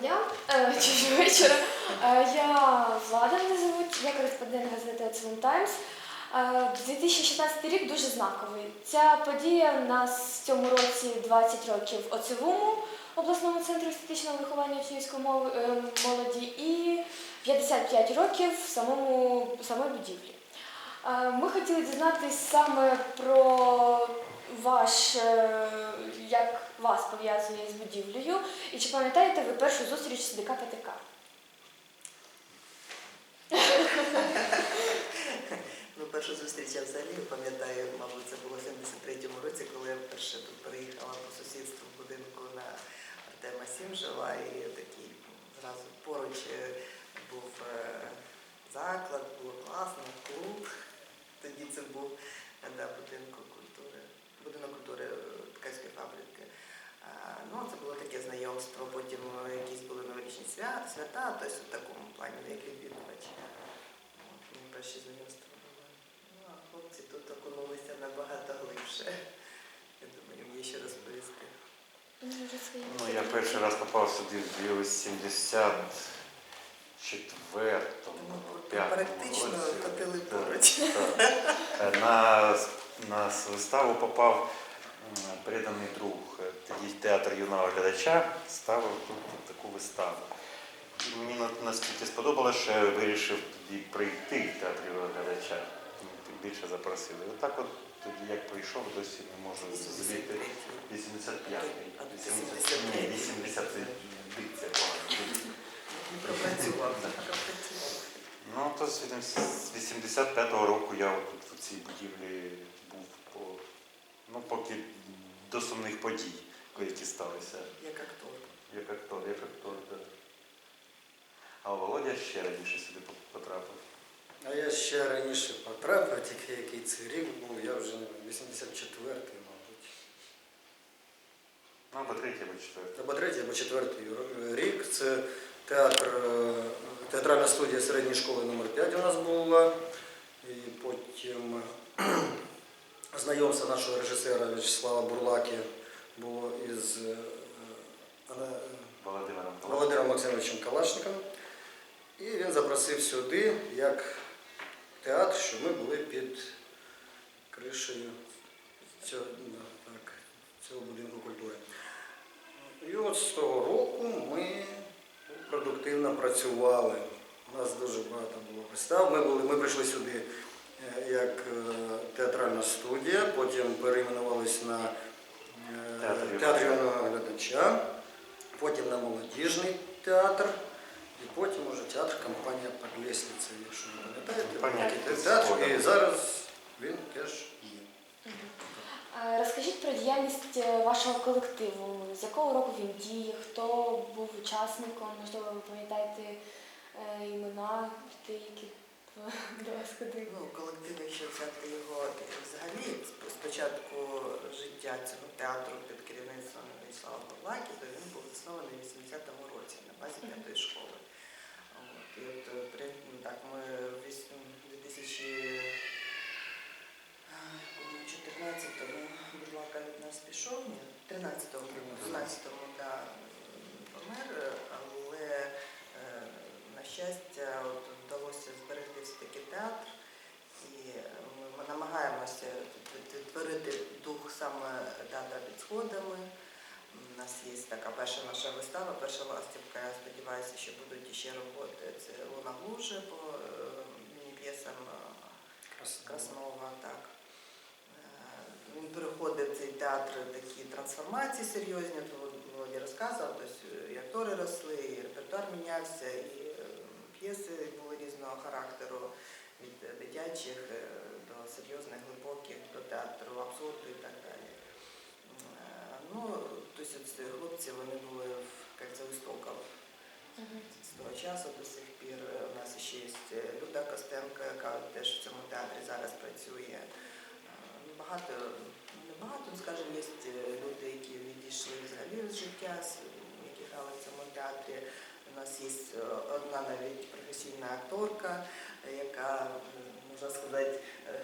дня е, чи вечора. Е, Я Влада мене звуть, я кореспондент газети Times. Е, 2016 рік дуже знаковий. Ця подія в нас в цьому році 20 років в ОЦВУМу, обласному центру естетичного виховання учнівської е, молоді, і 55 років самому в самій будівлі. Ми хотіли дізнатися саме про ваш, як вас пов'язує з будівлею, і чи пам'ятаєте ви першу зустріч з ДК ПТК? Ну, першу зустріч я взагалі пам'ятаю, мабуть, це було в 73-му році, коли я вперше тут переїхала по сусідству в будинку на Артема Сім жила, і такий зразу поруч е, був е, заклад, було класно, клуб. Тоді це був е, да, будинку культури, будинок культури ткацької фабрики. А, Ну, це було таке знайомство, потім е, якісь були новорічні свя- свята, тобто в такому плані, як відвідувач. Мені перші знайомства були. Ну, а хлопці тут окунулися набагато глибше. Я думаю, їм є що розповісти. Ну, я перший раз попав сюди в 74-му, Ну, 5-му практично котили поруч. Е, На, на виставу попав преданий друг. Тоді театр юного глядача ставив тут таку виставу. І мені на- настільки сподобалося, що я вирішив тоді прийти в театр юного глядача. Більше запросили. Отак от тоді як прийшов, досі не можу звідти. 85-й. 80, ні, 80 дикція погана. Не пропрацював. Ну, то з 85-го року я тут в цій будівлі був по, ну, поки до сумних подій, які сталися. Як актор. Як актор, як актор, так. А Володя ще раніше сюди потрапив. А я ще раніше потрапив, тільки який це рік був, я вже 84-й, мабуть. Ну, або третій, або четвертий. Або третій, або четвертий рік. Це театр, е, театральна студія середньої школи номер 5 у нас була. І потім знайомство нашого режисера В'ячеслава Бурлаки було із е, Володимиром Володимиром Максимовичем Калашником. І він запросив сюди як театр, що ми були під кришею цього, так, цього будинку культури. І от з того року ми продуктивно працювали. У нас дуже багато було вистав. Ми, були, ми прийшли сюди е, як е, театральна студія, потім перейменувалися на е, Театр юного глядача, потім на молодіжний театр, і потім уже театр компанія «Под лестницею», якщо ви пам'ятаєте. «Під театр. І зараз він теж є. Розкажіть про діяльність е, вашого колективу. З якого року він діє, хто був учасником, можливо, ви пам'ятаєте е, імена людей, які до вас? Ну, колектив, якщо взяти його взагалі сп- спочатку життя цього театру під керівництвом Вячеслава Павлаки, то він був заснований у 80-му році на базі п'ятої школи. От, і от е, при, ну, так, ми в віс- в 2000 14-му Бурлака від нас пішов, ні, 13-му, 13-му, да, помер, але е, на щастя от, вдалося зберегти все-таки театр. І ми, ми намагаємося творити дух саме театра під сходами. У нас є така перша наша вистава, перша ластівка. Я сподіваюся, що будуть ще роботи. Це Луна Глуже по е, міні-п'єсам е, Краснова. Так. Е, Він переходив в цей театр такі трансформації серйозні. То Володя розказував, тобто і актори росли, і репертуар мінявся, і е, п'єси були різного характеру від е, дитячих е, до серйозних, глибоких, до театру абсурду і так далі. Е, Ну, тобто ці хлопці вони були в це істоків з того часу до сих пір. Е, У нас ще є Люда Костенко, яка теж в цьому театрі зараз працює. Е, ну, Багато, не багато, ну, скажімо, є люди, які відійшли взагалі з життя, які грали в цьому театрі. У нас є е, одна навіть професійна акторка, е, яка, можна сказати, е,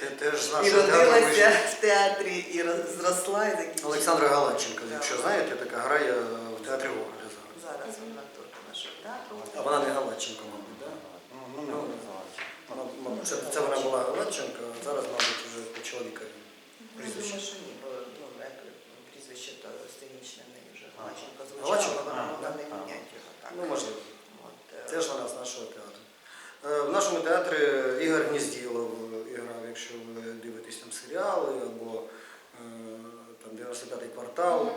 Ти теж з і родилася вийшов. в театрі, і роз- зросла, і закінчила. Олександра Галаченко, Да. якщо знаєте, така грає в театрі Гоголя зараз. Зараз вона тут нашого театру. А вона не Галаченко, мабуть, так? Ну, ну, не Ну, називається. Да? Це, це вона була Галаченко, а зараз, мабуть, вже по чоловікові. Я Прізвище. думаю, що ні, бо ну, як прізвище то сценічне в неї вже Галаченко Галаченко? звучало, вона А, могла не а. міняти його так. Ну, можливо. От, е, Теж вона з нашого театру. Е, В нашому театрі Ігор Гнізділов грав, якщо ви дивитесь там серіали або е, там 95-й квартал.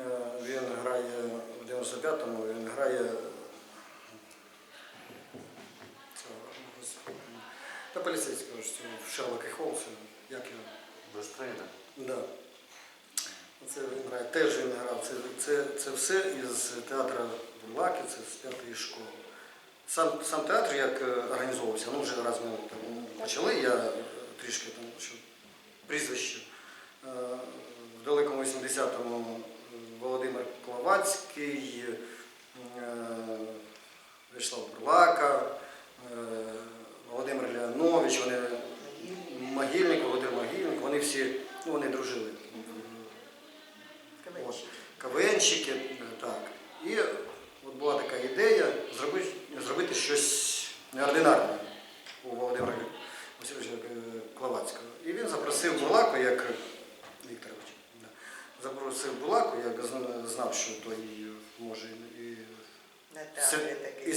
Е, Він грає в 95-му, він грає цього, господи, поліцейського ж цього Шерлока Холмса, як його. Вестрейда. Да. Це він грає, теж він грав. Це, це, це все із театру Бурлаки, це з п'ятої школи. Сам, сам театр як е, організовувався, ну вже раз ми там почали, я е, трішки там що прізвище. Е, В далекому 80-му Володимир Кловацький, е, Вячеслав Бурлака, е, Володимир Леонович, вони Могильник, Володимир Могильник, вони всі, ну вони дружили. Кавенчик. КВНщики, е, так. І от була така ідея зробити, зробити щось неординарне у Володимира Васильовича е, Клавацького. І він запросив Бурлаку, як Вікторович, да, запросив Бурлаку, як знав, що той може і такий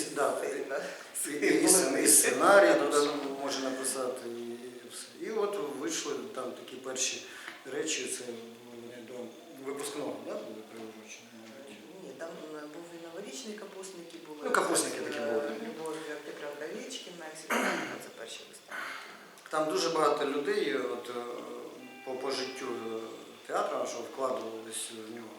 і- сценарій туди може написати, і, і от вийшли там такі перші речі, це до випускного, да, були приурочені? Ні, там е, був і новорічний капустники були. Ну, капусники такі були. Любов Артем Равічкін, це перші вистави. Там дуже багато людей от, е, по, по життю е, театру нашого вкладувались в нього.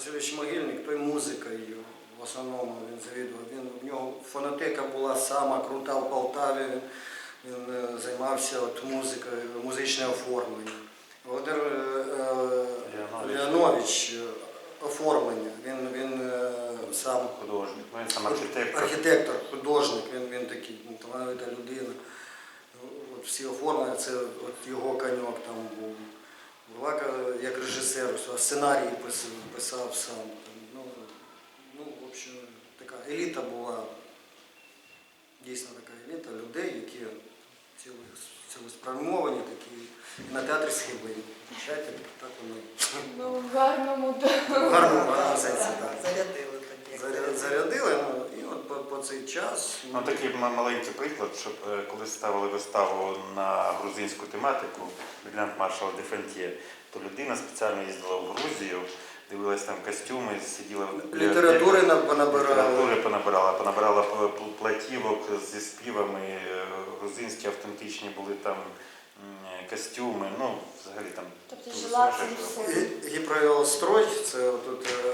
Васильович Могильник, той музикою в основному він завідував. Він, в нього фонотека була сама крута в Полтаві. Він е, займався от музикою, музичне оформлення. Володимир е, е, Леонович. Оформлення. Він, він е, сам Художник. Ну, він сам архітектор. Архітектор, художник, він, він такий талановита людина. От всі оформлення, це от його коньок там був. Бурлака як режисер, а сценарії писав, писав сам. Там, Ну, ну, в общем, така еліта була, дійсно така еліта людей, які цілеспрямовані такі, і на театрі схибливі. Чайте, так вони Ну, в гарному в гарному гарному. Так, так. Зарядили. Зарядили, ну, по, по цей час. Ну, такий маленький приклад, щоб е, коли ставили виставу на грузинську тематику Брілянт маршала де Фонтє, то людина спеціально їздила в Грузію, дивилась там костюми, сиділа в. Літератури на- понабирали. Літератури понабирала, понабирала п- п- платівок зі співами, е, грузинські автентичні були там м, костюми, ну, взагалі там. Тобто дуже жила. Гі- це тут е,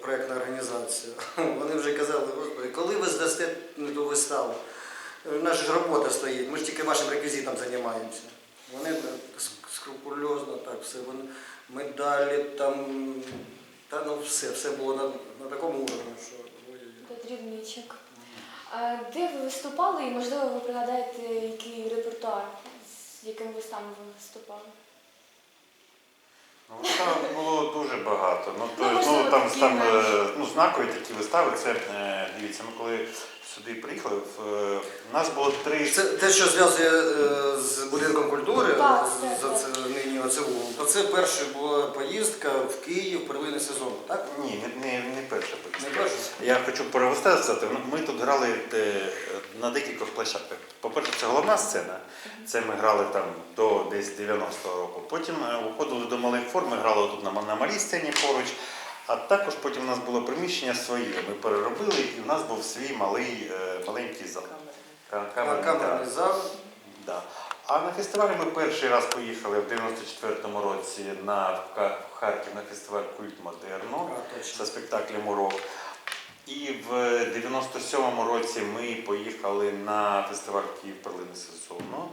проєктна організація. Вони вже казали, господи, коли ви здасте ту виставу? Наша ж робота стоїть, ми ж тільки вашим реквізитом займаємося. Вони так ск- скрупульозно так все. Вони медалі там, та ну все, все було на, на такому уровні, що. До дрібничок. А Де ви виступали і, можливо, ви пригадаєте, який репертуар, з яким ви виступали? Ну, Там було дуже багато. Ну, то, Ну, ну, там, там е, ну, знакові такі вистави. Це е, дивіться, ми коли сюди приїхали, в, е, нас було три. Це те, що зв'язує е, з будинком культури, Так, з- так, за це нині оце то це перша була поїздка в Київ первинний сезон, так? Ні, не, не, не перша Не поїздка. перша? Я хочу про сказати. Ми тут грали е, на декількох площадках. По-перше, це головна сцена. Це ми грали там до десь 90-го року. Потім е, уходили до малих форм, ми грали тут на, на малій сцені поруч. А також потім у нас було приміщення своє. Ми переробили, і в нас був свій малий е, маленький зал. Камерний Камерний театр. зал. Да. А на фестивалі ми перший раз поїхали в 94-му році на Харків на фестиваль Культ Модерну А, за спектаклем Урок. І в 97-му році ми поїхали на фестиваль Київ Перлини сезону.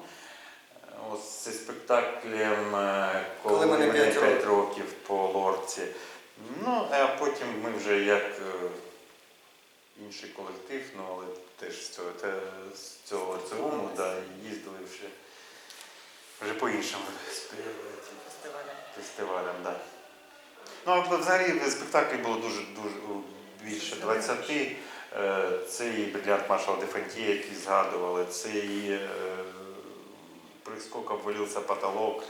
Ось зі спектаклем е, Коли Коли мене мене 5 років». років по лорці. Ну, а потім ми вже як е, інший колектив, ну але теж з цього, з цього ЦУМу, да, їздили вже, вже по іншим Фестиваля. фестивалям. Да. Ну, а взагалі спектаклів було дуже дуже більше 20. Е, Це і бриллиант маршала Дефантьє, який згадували, це і е, прискок обвалився потолок,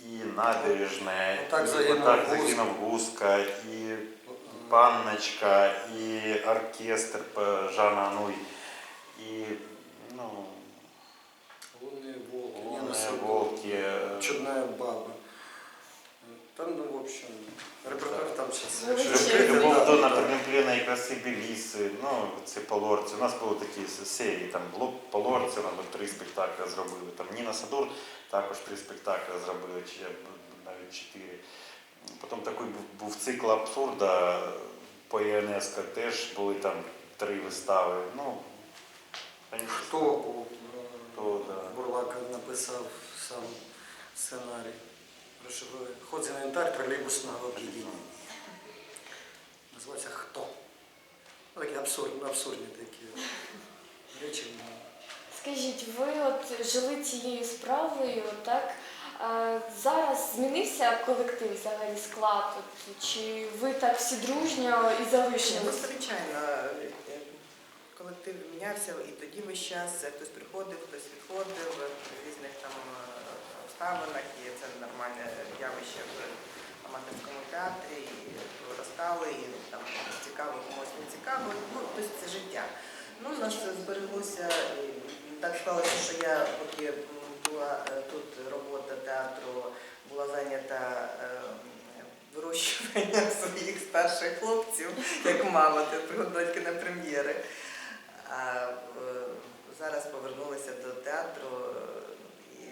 і набережне, Так і загинув «Так Гуска». загинув Гуска, і Панночка, і оркестр по Жана Ануй, і ну, Лунные волки, Лунные Нина Сокол, волки, э, Чудная баба. Там, ну, в общем, репертуар там сейчас. Величезний. Любов до напрямленої краси Беліси, ну, це полорці. У нас були такі серії, там було полорці, нам три спектаклі зробили. Там Ніна Садур також три спектаклі зробили, чи навіть чотири. Потім такий був, був цикл абсурда по ЮНЕСКО, теж були там три вистави. Ну, Хто Хто, да. Бурлака написав сам сценарій? Грошовий ход з інвентар тролейбусного об'єднання. Називається Хто? Ну, такі абсурдні, абсурдні такі речі. ну. Скажіть, ви от жили цією справою, так? Е, Зараз змінився колектив взагалі склад? От, Чи ви так всі дружньо і Ну, звичайно, е, колектив мінявся і тоді весь час хтось приходив, хтось відходив в різних там е, обставинах, і це нормальне явище в аматорському театрі, і виростали, і там цікаво, комусь не цікаво. Ну, тобто це життя. Ну, у нас збереглося, так склалося, що я, поки була е, тут робота театру, була зайнята е, вирощуванням своїх старших хлопців, як мама, ти приготовки на прем'єри. А е, зараз повернулася до театру е, і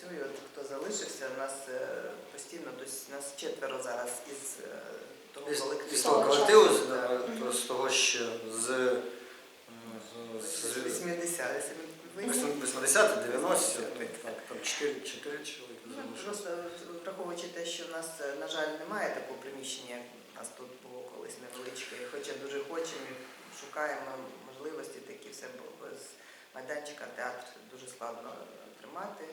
працюю. От Хто залишився, у нас е, постійно, тобто у нас четверо зараз із е, того колективу. із того колективу, з, з того ще з, е, з, З з 80 80 90 так, там 4, 4 чоловіки. Просто враховуючи те, що в нас, е, на жаль, немає такого приміщення, як у нас тут було колись невеличке, і хоча дуже хочемо, шукаємо можливості такі все, без майданчика театр дуже складно е, тримати.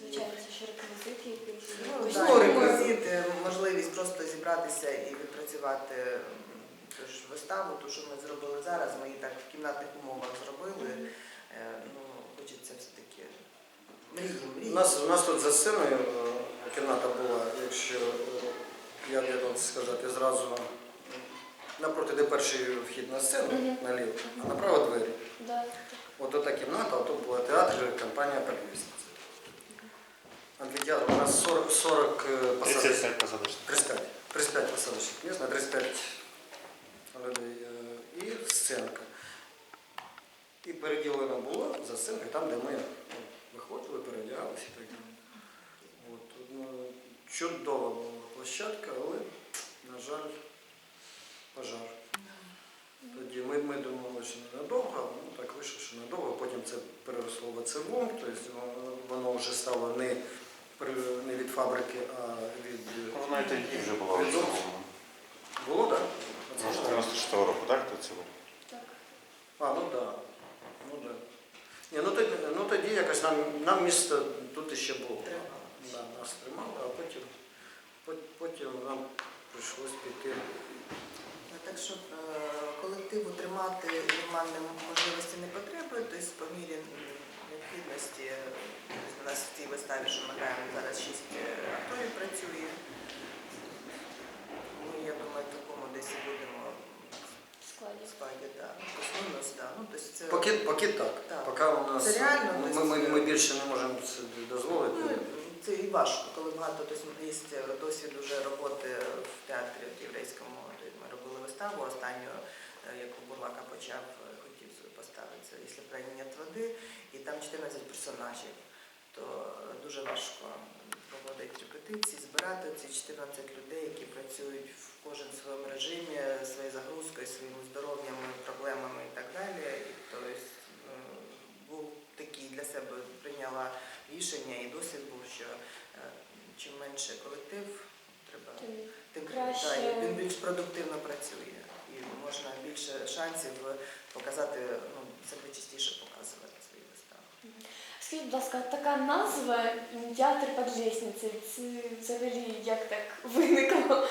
Звичайно, це ж реквізити якісь. Ну, думаю. реквізити, можливість просто зібратися і відпрацювати ту ж виставу, ту, що ми зробили зараз, ми її так в кімнатних умовах зробили. Е, Ну, хочеться все-таки мрії, мрії. У нас, у нас тут за сценою е, кімната була, якщо е, як я вам сказати, зразу напроти, де перший вхід на сцену, Мгм. наліво, а направо двері. Да. От ота кімната, ото була театр, компанія «Перевісниця». Амфітеатр, у нас 40, 40 е, посадочних. 35 посадочних. 35. 35 посадочных мест на 35 людей. е, І сценка. І переділено було за сценкою, там, де ми ну, виходили, переодягалися і так далі. От, ну, чудова була площадка, але, на жаль, пожар. Тоді ми, ми думали, що ненадовго, ну, так вийшло, що надовго. Потім це переросло в ЦВУМ, тобто воно- вже стало не, не від фабрики, а від. Ну, і тоді вже було. Відомо. розумно. Було, так? З 96-го року, так? Тут цього? Так. А, ну так. Да. Ну, да. Ні, ну, тоді, ну тоді якось нам, нам місто тут іще було. Да, нас тримало, а потім, пот- потім нам прийшлось піти. Ну, Так що е, колективу тримати нормальні можливості не потребує, тобто по мірі необхідності е, тобто у нас в цій виставі, що ми граємо зараз шість е, акторів працює. Ну, я думаю, в такому десь і будемо В складі. складі, да. Ну, плюс-мінус, да. Ну, тобто це, Поки, поки так. Так. Поки у нас Це реально, ми, тобто ми, ми більше не можемо собі дозволити. ну, це і важко, коли багато тобто, є досвід вже роботи в театрі в єврейському. Тобто Ми робили виставу останню, е, яку Бурлака почав, свою «Якщо в води, і там 14 персонажів. То дуже важко проводити репетиції, збирати ці 14 людей, які працюють в кожен в своєму режимі, своєю загрузкою, своїм здоров'ям, проблемами і так далі. І, тобто, був такий для себе прийняла рішення і досвід був, що е, чим менше колектив, треба Тим тим краще. він більш продуктивно працює. Можна більше шансів показати, ну, себе частіше показувати свої вистави. Скажіть, будь ласка, така назва театр під лісницею. Це взагалі як так виникло?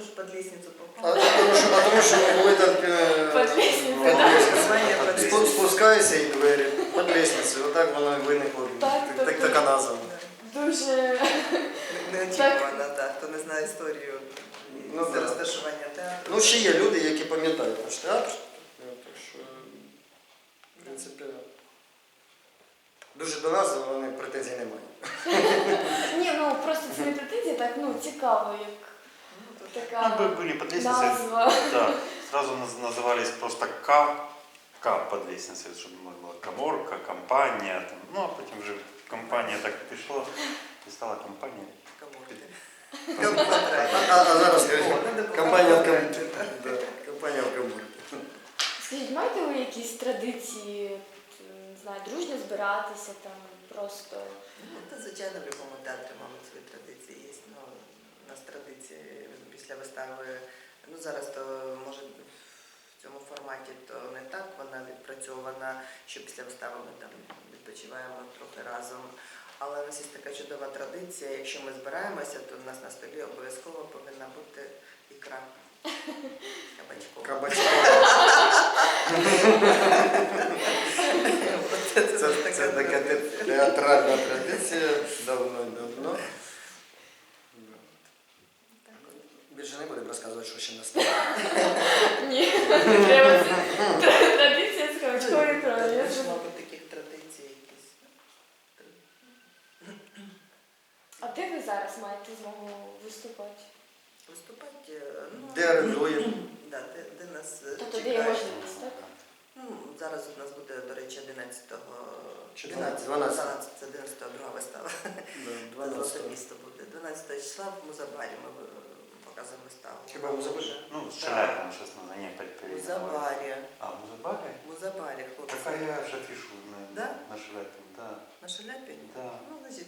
ж під лестницю А попав. тому що, а тому що були там е, Під під під лестницю. Спускайся і двері під лестницею. Отак воно і виникло. Так, Так, так, так, так. така назва. Дуже Неочікувано, так. Хто не знає історію Ну, з да. розташування театру. Ну, ще є люди, які пам'ятають наш театр. Ну, Так що, в принципі, дуже до нас вони претензій не мають. ні, ну просто це не претензія, так ну цікаво, як Ну, то Ну, така бы были под лестницей. назва. Да, сразу наз- назывались просто К, К под лестницей, чтобы можно было коморка, компания. Там. Ну, а потім вже компанія так пішло, і стала компанія. Кому ти? А, а, зараз компанія компанія в Скажіть, маєте ви якісь традиції, не знаю, дружньо збиратися там просто? Ну, Та, звичайно, в будь-якому театрі, мабуть, свої традиції є. Ну, у нас традиції після вистави. Ну, зараз то може в цьому форматі то не так вона відпрацьована, що після вистави ми там відпочиваємо трохи разом. Але у нас є така чудова традиція. Якщо ми збираємося, то у нас на столі обов'язково повинна бути ікра. Кабачкова. Кабачки. Це, така театральна традиція давно-давно. Більше не будемо розказувати, що ще настало. Ні, треба. Це традиція з кавичковою ікрою. Я Це, вже- мабуть, таких традицій якісь. А де ви зараз маєте змогу виступати? Виступати, е, ну, Де орендуємо? да, де, де нас е, Тобто де є чекають. можливість, так? Ну, зараз у нас буде, до речі, 11-го. Чи 12? 12. 12, це 11-го друга вистава. Да, 12 місто буде. 12 числа в Музабарі ми е, показуємо виставу. Хіба в Музабарі? Ну, с Шаляпиным сейчас на ней перед Музабарі. А, в Музабаре? Музабарі, хлопці. Так а я же афишу на, Да? на Шаляпине, да. На Шаляпі? Да. Ну, значить,